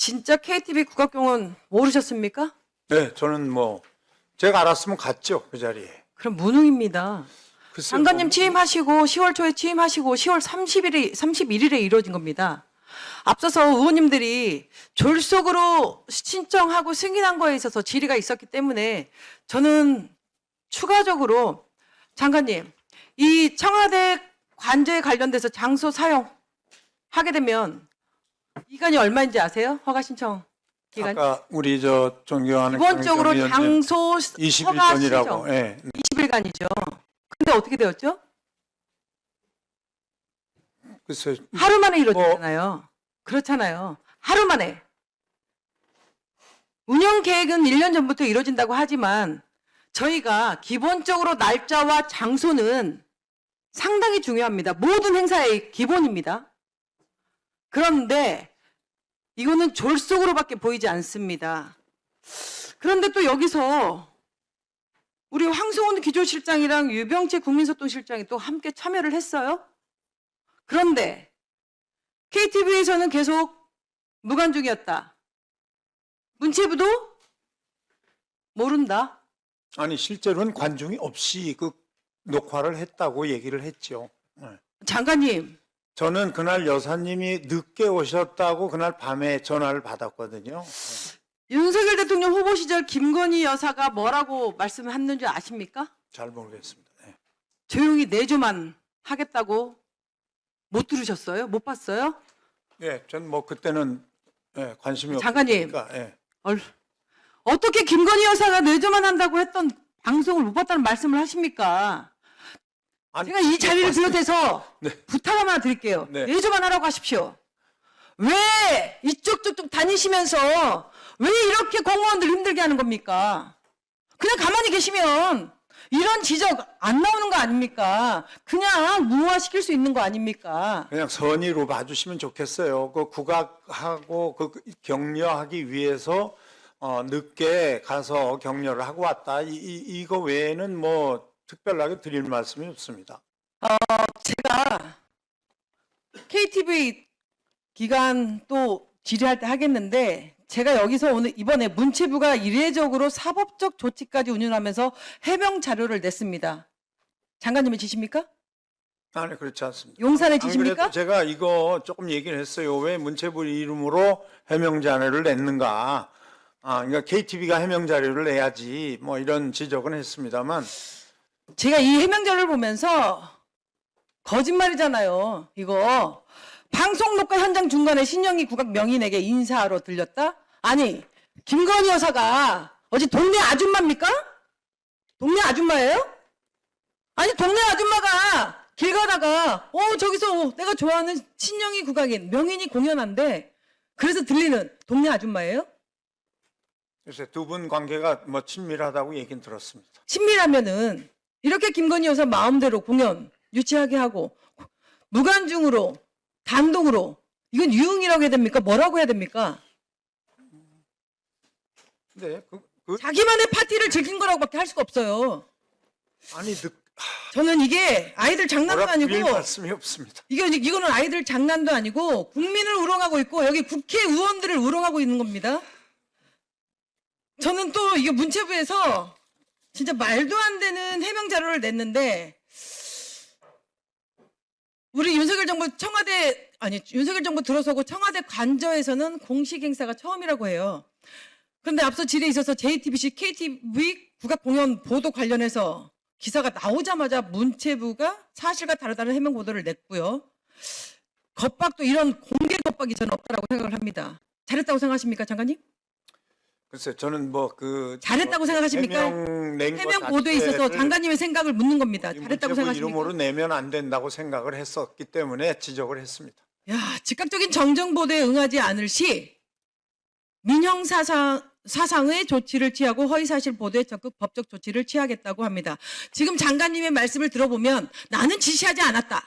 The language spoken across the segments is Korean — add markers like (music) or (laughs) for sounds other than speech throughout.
진짜 KTV 국악경은 모르셨습니까? 네, 저는 뭐 제가 알았으면 갔죠 그 자리에. 그럼 무능입니다. 글쎄, 장관님 뭐, 취임하시고 10월 초에 취임하시고 10월 30일에 31일에 이루어진 겁니다. 앞서서 의원님들이 졸속으로 신청하고 승인한 거에 있어서 질의가 있었기 때문에 저는 추가적으로 장관님 이 청와대 관저에 관련돼서 장소 사용 하게 되면 기간이 얼마인지 아세요? 허가 신청 기간. 아까 우리 저 존경하는 기본적으로 경위원님 장소 20일 허가 전이라고. 신청 예. 20일간이죠. 근데 어떻게 되었죠? 글쎄 하루 만에 뭐 이루어졌잖아요. 그렇잖아요. 하루 만에. 운영 계획은 1년 전부터 이루어진다고 하지만 저희가 기본적으로 날짜와 장소는 상당히 중요합니다. 모든 행사의 기본입니다. 그런데 이거는 졸속으로밖에 보이지 않습니다. 그런데 또 여기서 우리 황송훈 기조실장이랑 유병재 국민소통실장이 또 함께 참여를 했어요. 그런데 KTV에서는 계속 무관중이었다. 문체부도 모른다. 아니 실제로는 관중이 없이 그 녹화를 했다고 얘기를 했죠. 예. 장관님, 저는 그날 여사님이 늦게 오셨다고 그날 밤에 전화를 받았거든요. 윤석열 대통령 후보 시절 김건희 여사가 뭐라고 말씀했는지 아십니까? 잘 모르겠습니다. 예. 조용히 내조만 하겠다고 못 들으셨어요? 못 봤어요? 예, 전 뭐 그때는 예, 관심이 장관님. 없으니까 예. 얼- 어떻게 김건희 여사가 내조만 한다고 했던 방송을 못 봤다는 말씀을 하십니까? 아니, 제가 이 자리를 봤어요. 비롯해서 네. 부탁 하나 드릴게요. 네. 내조만 하라고 하십시오. 왜 이쪽 저쪽 다니시면서 왜 이렇게 공무원들 힘들게 하는 겁니까? 그냥 가만히 계시면 이런 지적 안 나오는 거 아닙니까? 그냥 무화시킬 수 있는 거 아닙니까? 그냥 선의로 봐주시면 좋겠어요. 그 국악하고 그 격려하기 위해서 어, 늦게 가서 격려를 하고 왔다. 이, 이, 이거 외에는 뭐 특별하게 드릴 말씀이 없습니다. 제가 KTV 기간 또 질의할 때 하겠는데 제가 여기서 오늘 이번에 문체부가 이례적으로 사법적 조치까지 운영하면서 해명 자료를 냈습니다. 장관님이 지십니까? 아니 그렇지 않습니다. 용산에 안 지십니까? 제가 이거 조금 얘기를 했어요. 왜 문체부 이름으로 해명 자료를 냈는가? 아, 그러니까 KTV가 해명 자료를 내야지 뭐 이런 지적은 했습니다만 제가 이 해명 자료를 보면서 거짓말이잖아요. 이거 방송 녹화 현장 중간에 신영희 국악 명인에게 인사하러 들렸다? 아니 김건희 여사가 어제 동네 아줌마입니까? 동네 아줌마예요? 아니 동네 아줌마가 길 가다가 어 저기서 내가 좋아하는 신영희 국악인 명인이 공연한데 그래서 들리는 동네 아줌마예요? 글쎄 두분 관계가 뭐 친밀하다고 얘기는 들었습니다. 친밀하면은 이렇게 김건희 여사 마음대로 공연 유치하게 하고 무관중으로 단독으로 이건 유흥이라고 해야 됩니까? 뭐라고 해야 됩니까? 근데 그, 그 자기만의 파티를 즐긴 거라고밖에 할 수가 없어요. 아니 늦 저는 이게 아이들 장난도 아니고 말씀이 없습니다. 이거 이거는 아이들 장난도 아니고 국민을 우롱하고 있고 여기 국회의원들을 우롱하고 있는 겁니다. 저는 또 이게 문체부에서 진짜 말도 안 되는 해명 자료를 냈는데 우리 윤석열 정부 청와대 아니 윤석열 정부 들어서고 청와대 관저에서는 공식 행사가 처음이라고 해요. 그런데 앞서 질의에 있어서 JTBC, KTV 국악 공연 보도 관련해서 기사가 나오자마자 문체부가 사실과 다르다는 해명 보도를 냈고요. 겁박도 이런 공개 겁박이 저는 없다라고 생각을 합니다. 잘했다고 생각하십니까, 장관님? 글쎄 저는 뭐 그 잘했다고 생각하십니까? 해명 보도에 있어서 장관님의 생각을 묻는 겁니다. 이 잘했다고 생각하십니까? 이름으로 내면 안 된다고 생각을 했었기 때문에 지적을 했습니다. 야, 즉각적인 정정 보도에 응하지 않을 시 민형 사상 사상의 조치를 취하고 허위 사실 보도에 적극 법적 조치를 취하겠다고 합니다. 지금 장관님의 말씀을 들어보면 나는 지시하지 않았다.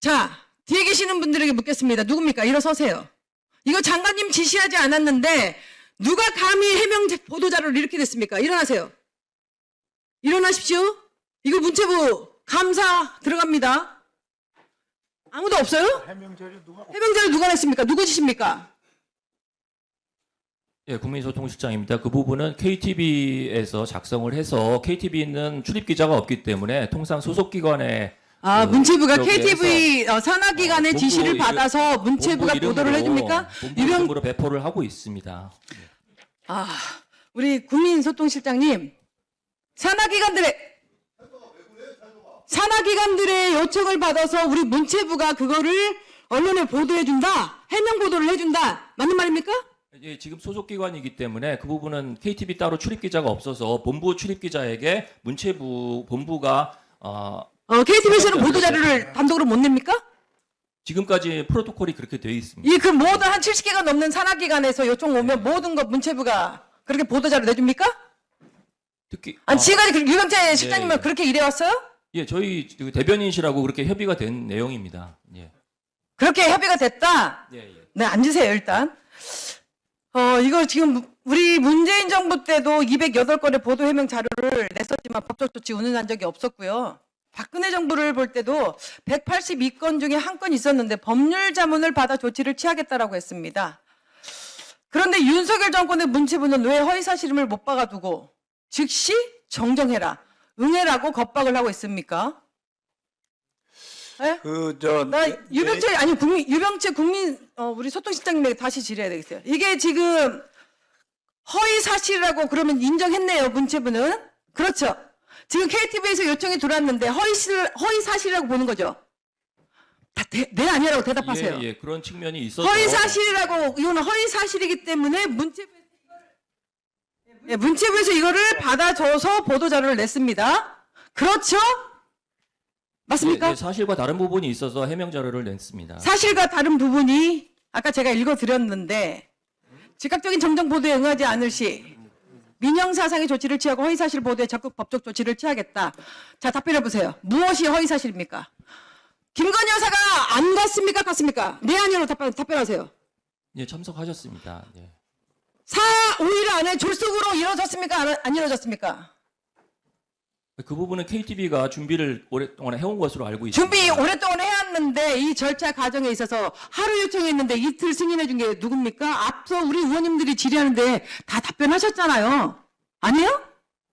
자, 뒤에 계시는 분들에게 묻겠습니다. 누굽니까? 일어서세요. 이거 장관님 지시하지 않았는데 누가 감히 해명 보도 자료를 이렇게 냈습니까? 일어나세요. 일어나십시오. 이거 문체부 감사 들어갑니다. 아무도 없어요? 해명 자료 누가 해명 자료 누가 냈습니까? 누구 지십니까? 예, 국민소통실장입니다. 그 부분은 KTB에서 작성을 해서 KTB는 출입 기자가 없기 때문에 통상 소속 기관에 아, 그 문체부가 쪽에서 KTV 어, 산하기관의 어, 본부 지시를 이름- 받아서 문체부가 본부 보도를 이름으로, 해줍니까? 본부 유병 이름으로 배포를 하고 있습니다. 아, 우리 국민소통실장님, 산하기관들의 산하기관들의 요청을 받아서 우리 문체부가 그거를 언론에 보도해 준다, 해명 보도를 해 준다, 맞는 말입니까? 예, 지금 소속 기관이기 때문에 그 부분은 KTB 따로 출입 기자가 없어서 본부 출입 기자에게 문체부 본부가 어, 어, KTBS는 보도 자료를 단독으로 못 냅니까? 지금까지 프로토콜이 그렇게 되어 있습니다. 이 그 모든 한 70개가 넘는 산하기관에서 요청 오면 모든 거 문체부가 그렇게 보도 자료 내줍니까? 특히 아니 어, 지금까지 그 유병재 실장님은 예. 그렇게 일해왔어요? 예, 저희 그 대변인실하고 그렇게 협의가 된 내용입니다. 예. 그렇게 협의가 됐다. 예, 예. 네, 앉으세요, 일단. 어, 이거 지금 우리 문재인 정부 때도 208건의 보도 해명 자료를 냈었지만 법적 조치 운운한 적이 없었고요. 박근혜 정부를 볼 때도 182건 중에 한 건 있었는데 법률 자문을 받아 조치를 취하겠다라고 했습니다. 그런데 윤석열 정권의 문체부는 왜 허위 사실임을 못 박아두고 즉시 정정해라, 응해라고 겁박을 하고 있습니까? 예? 그저 나 유병철 아니 국민 유병철 국민 어, 우리 소통실장님에게 다시 질의해야 되겠어요. 이게 지금 허위 사실이라고 그러면 인정했네요 문체부는 그렇죠. 지금 KTV에서 요청이 들어왔는데 허위 실 허위 사실이라고 보는 거죠. 다 대, 네 아니라고 대답하세요. 예, 예, 그런 측면이 있어서 허위 사실이라고 이거는 허위 사실이기 때문에 문체부에서 이거를 예, 문체부에서 이거를 받아줘서 보도 자료를 냈습니다. 그렇죠? 맞습니까? 예, 예, 사실과 다른 부분이 있어서 해명 자료를 냈습니다. 사실과 다른 부분이 아까 제가 읽어드렸는데 즉각적인 정정 보도에 응하지 않을 시 민형사상의 조치를 취하고 허위사실 보도에 적극 법적 조치를 취하겠다. 자 답변해 보세요. 무엇이 허위사실입니까? 김건희 여사가 안 갔습니까? 갔습니까? 네 아니로 답변, 답변하세요. 예, 참석하셨습니다. 예. 4, 5일 안에 졸속으로 이루어졌습니까? 안, 안 이루어졌습니까? 그 부분은 KTB가 준비를 오랫동안 해온 것으로 알고 있습니다. 준비 오랫동안 해 왔는데 이 절차 과정에 있어서 하루 요청했는데 이틀 승인해 준 게 누굽니까? 앞서 우리 의원님들이 질의하는데 다 답변하셨잖아요. 아니에요?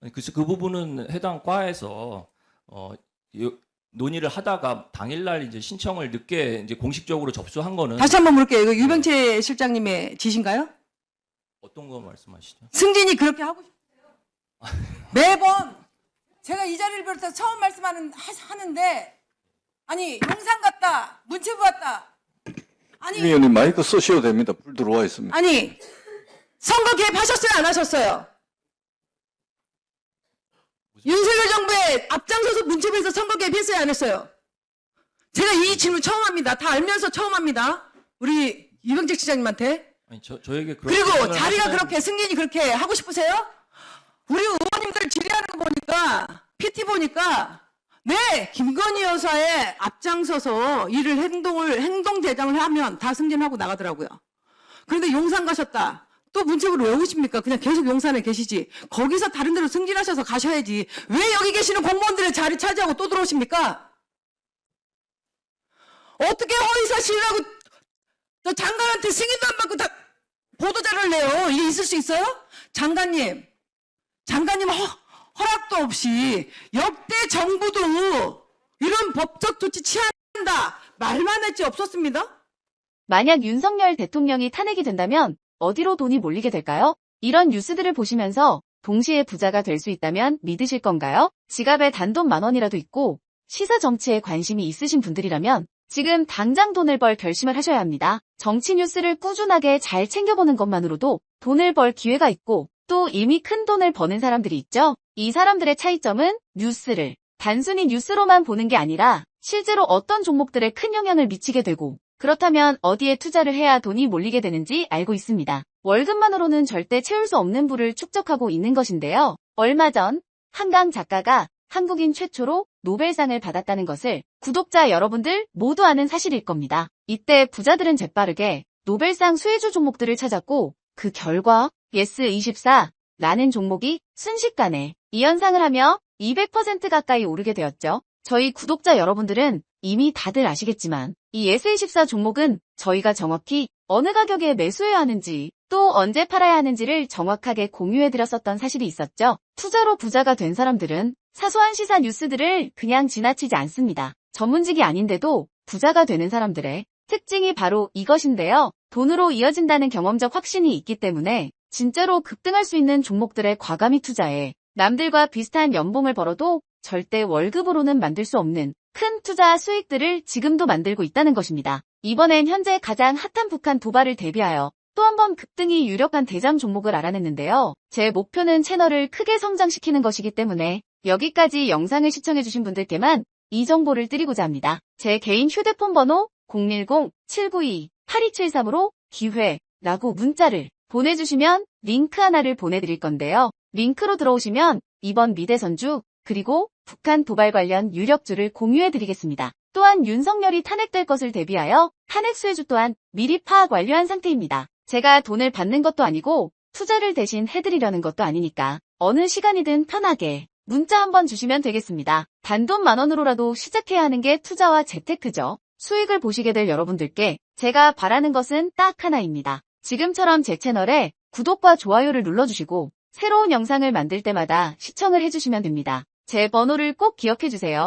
아니, 글쎄 그 부분은 해당 과에서 어, 요- 논의를 하다가 당일날 이제 신청을 늦게 이제 공식적으로 접수한 거는 다시 한번 물을게요. 이거 유병채 실장님의 지신가요? 어떤 거 말씀하시죠? 승진이 그렇게 하고 싶어요. (laughs) 매번 제가 이 자리를 비롯해서 처음 말씀하는 하- 하는데 아니 용산 갔다 문체부 왔다 아니 위원님 마이크 쓰셔도 됩니다. 불 들어와 있습니다. 아니 선거 개입하셨어요 안 하셨어요? 윤석열 정부에 앞장서서 문체부에서 선거 개입했어요 안 했어요? 제가 이 질문 처음 합니다. 다 알면서 처음 합니다. 우리 유병재 시장님한테. 아니 저 저에게 그런 그리고 자리가 하시는- 그렇게 승진이 그렇게 하고 싶으세요? 우리 의원님들 질의하는 거 보니까 PT 보니까 네 김건희 여사의 앞장서서 일을 행동을 행동 대장을 하면 다 승진하고 나가더라고요. 그런데 용산 가셨다. 또 문책으로 왜 오십니까? 그냥 계속 용산에 계시지. 거기서 다른 데로 승진하셔서 가셔야지. 왜 여기 계시는 공무원들의 자리 차지하고 또 들어오십니까? 어떻게 허위사실이라고 저 장관한테 승인도 안 받고 다 보도자료를 내요. 이게 있을 수 있어요? 장관님, 장관님 허, 허락도 없이 역대 정부도 이런 법적 조치 취한다 말만 했지 없었습니다. 만약 윤석열 대통령이 탄핵이 된다면 어디로 돈이 몰리게 될까요? 이런 뉴스들을 보시면서 동시에 부자가 될 수 있다면 믿으실 건가요? 지갑에 단돈 만 원이라도 있고 시사 정치에 관심이 있으신 분들이라면 지금 당장 돈을 벌 결심을 하셔야 합니다. 정치 뉴스를 꾸준하게 잘 챙겨보는 것만으로도 돈을 벌 기회가 있고 또 이미 큰 돈을 버는 사람들이 있죠. 이 사람들의 차이점은 뉴스를 단순히 뉴스로만 보는 게 아니라 실제로 어떤 종목들에 큰 영향을 미치게 되고 그렇다면 어디에 투자를 해야 돈이 몰리게 되는지 알고 있습니다. 월급만으로는 절대 채울 수 없는 부를 축적하고 있는 것인데요. 얼마 전 한강 작가가 한국인 최초로 노벨상을 받았다는 것을 구독자 여러분들 모두 아는 사실일 겁니다. 이때 부자들은 재빠르게 노벨상 수혜주 종목들을 찾았고 그 결과 예스24라는 종목이 순식간에 이연상을 하며 200% 가까이 오르게 되었죠. 저희 구독자 여러분들은 이미 다들 아시겠지만 이 예스24 종목은 저희가 정확히 어느 가격에 매수해야 하는지 또 언제 팔아야 하는지를 정확하게 공유해드렸었던 사실이 있었죠. 투자로 부자가 된 사람들은 사소한 시사 뉴스들을 그냥 지나치지 않습니다. 전문직이 아닌데도 부자가 되는 사람들의 특징이 바로 이것인데요. 돈으로 이어진다는 경험적 확신이 있기 때문에 진짜로 급등할 수 있는 종목들에 과감히 투자해 남들과 비슷한 연봉을 벌어도 절대 월급으로는 만들 수 없는 큰 투자 수익들을 지금도 만들고 있다는 것입니다. 이번엔 현재 가장 핫한 북한 도발을 대비하여 또 한 번 급등이 유력한 대장 종목을 알아냈는데요. 제 목표는 채널을 크게 성장시키는 것이기 때문에 여기까지 영상을 시청해주신 분들께만 이 정보를 드리고자 합니다. 제 개인 휴대폰 번호 010-792-8273으로 기회라고 문자를 보내주시면 링크 하나를 보내드릴 건데요. 링크로 들어오시면 이번 미대 선주 그리고 북한 도발 관련 유력주를 공유해드리겠습니다. 또한 윤석열이 탄핵될 것을 대비하여 탄핵 수혜주 또한 미리 파악 완료한 상태입니다. 제가 돈을 받는 것도 아니고 투자를 대신 해드리려는 것도 아니니까 어느 시간이든 편하게 문자 한번 주시면 되겠습니다. 단돈 만 원으로라도 시작해야 하는 게 투자와 재테크죠. 수익을 보시게 될 여러분들께 제가 바라는 것은 딱 하나입니다. 지금처럼 제 채널에 구독과 좋아요를 눌러주시고 새로운 영상을 만들 때마다 시청을 해주시면 됩니다. 제 번호를 꼭 기억해주세요.